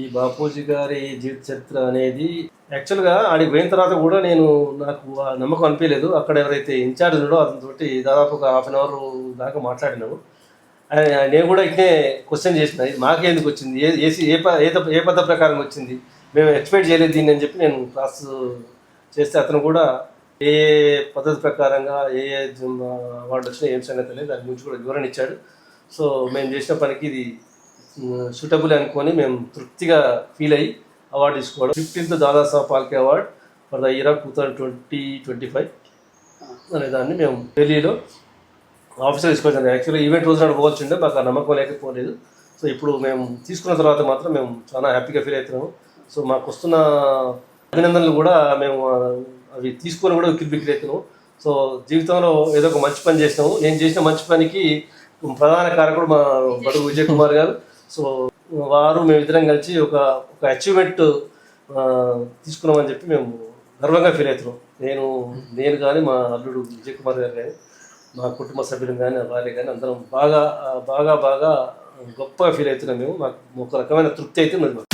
ఈ బాపూజీ గారి జీవిత చరిత్ర అనేది యాక్చువల్గా ఆడికి పోయిన తర్వాత కూడా నేను నాకు ఆ నమ్మకం అనిపించలేదు. అక్కడ ఎవరైతే ఇన్ఛార్జ్ ఉన్నాడో అతనితోటి దాదాపు ఒక హాఫ్ అన్ అవర్ దాకా మాట్లాడినాము. నేను కూడా ఇట్నే క్వశ్చన్ చేసిన మాకే ఎందుకు వచ్చింది? ఏ ఏసీ ఏ ప ఏ ఏ పద్ధతి ప్రకారం వచ్చింది? మేము ఎక్స్పెక్ట్ చేయలేదు దీన్ని అని చెప్పి నేను క్లాస్ చేస్తే అతను కూడా ఏ పద్ధతి ప్రకారంగా ఏ ఏ అవార్డు వచ్చినా ఏం సంగతి లేదు దాని గురించి కూడా వివరణ ఇచ్చాడు. సో మేము చేసిన పనికి ఇది సూటబుల్ అనుకొని మేము తృప్తిగా ఫీల్ అయ్యి అవార్డు తీసుకోవడం. Fifteenth Dadasaheb Phalke award for the year of two thousand twenty twenty five అనే దాన్ని మేము ఢిల్లీలో ఆఫీసర్ తీసుకొచ్చాను యాక్చువల్లీ ఈవెంట్ రోజు నాడు పోవాల్సిండే మాకు ఆ నమ్మకం లేకపోలేదు. సో ఇప్పుడు మేము తీసుకున్న తర్వాత మాత్రం మేము చాలా హ్యాపీగా ఫీల్ అవుతున్నాము. సో మాకు వస్తున్న అభినందనలు కూడా మేము అవి తీసుకొని కూడా ఉక్కిరి అవుతున్నాము. సో జీవితంలో ఏదో ఒక మంచి పని చేసినాము. నేను చేసిన మంచి పనికి ప్రధాన కారకుడు మా బడుగు విజయ్ కుమార్ గారు. సో వారు మేమిద్దరం కలిసి ఒక ఒక అచీవ్మెంట్ తీసుకున్నామని చెప్పి మేము గర్వంగా ఫీల్ అవుతున్నాం. నేను నేను కానీ మా అల్లుడు విజయ్ కుమార్ గారు కానీ మా కుటుంబ సభ్యులు కానీ భార్య కానీ అందరం బాగా బాగా బాగా గొప్పగా ఫీల్ అవుతున్నాం మేము. మాకు ఒక రకమైన తృప్తి అయితే ఉన్నది మాకు.